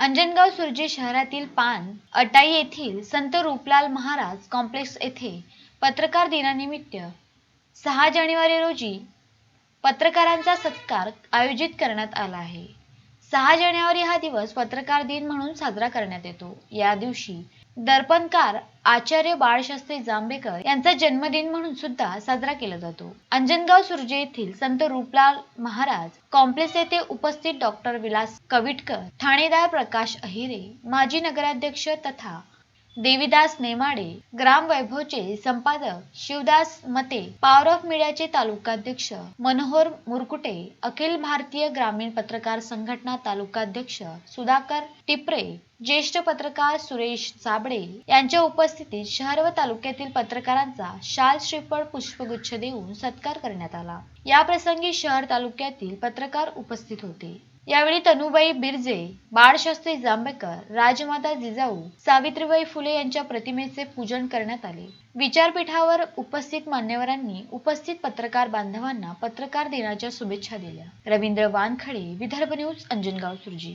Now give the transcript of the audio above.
अंजनगाव सुर्जे शहरातील पान अटाई येथील संत रूपलाल महाराज कॉम्प्लेक्स येथे पत्रकार दिनानिमित्त सहा जानेवारी रोजी पत्रकारांचा सत्कार आयोजित करण्यात आला आहे. सहा जानेवारी हा दिवस पत्रकार दिन म्हणून साजरा करण्यात येतो. या दिवशी दर्पणकार आचार्य बाळशास्त्री जांभेकर यांचा जन्मदिन म्हणून सुद्धा साजरा केला जातो. अंजनगाव सुर्जे येथील संत रूपलाल महाराज कॉम्प्लेक्स येथे उपस्थित डॉक्टर विलास कविटकर ठाणेदार प्रकाश अहिरे माजी नगराध्यक्ष तथा देवीदास नेमाडे ग्राम वैभवचे संपादक शिवदास मते पॉवर ऑफ मीडियाचे तालुकाध्यक्ष मनोहर मुरकुटे अखिल भारतीय ग्रामीण पत्रकार संघटना तालुकाध्यक्ष सुधाकर टिपरे ज्येष्ठ पत्रकार सुरेश साबळे यांच्या उपस्थितीत शहर व तालुक्यातील पत्रकारांचा शाल श्रीफळ पुष्पगुच्छ देऊन सत्कार करण्यात आला. या प्रसंगी शहर तालुक्यातील पत्रकार उपस्थित होते. यावेळी तनुबाई बिरजे बाळशास्त्री जांभेकर राजमाता जिजाऊ सावित्रीबाई फुले यांच्या प्रतिमेचे पूजन करण्यात आले. विचारपीठावर उपस्थित मान्यवरांनी उपस्थित पत्रकार बांधवांना पत्रकार दिनाच्या शुभेच्छा दिल्या. रवींद्र वानखडे विदर्भ न्यूज अंजनगाव सुरजी.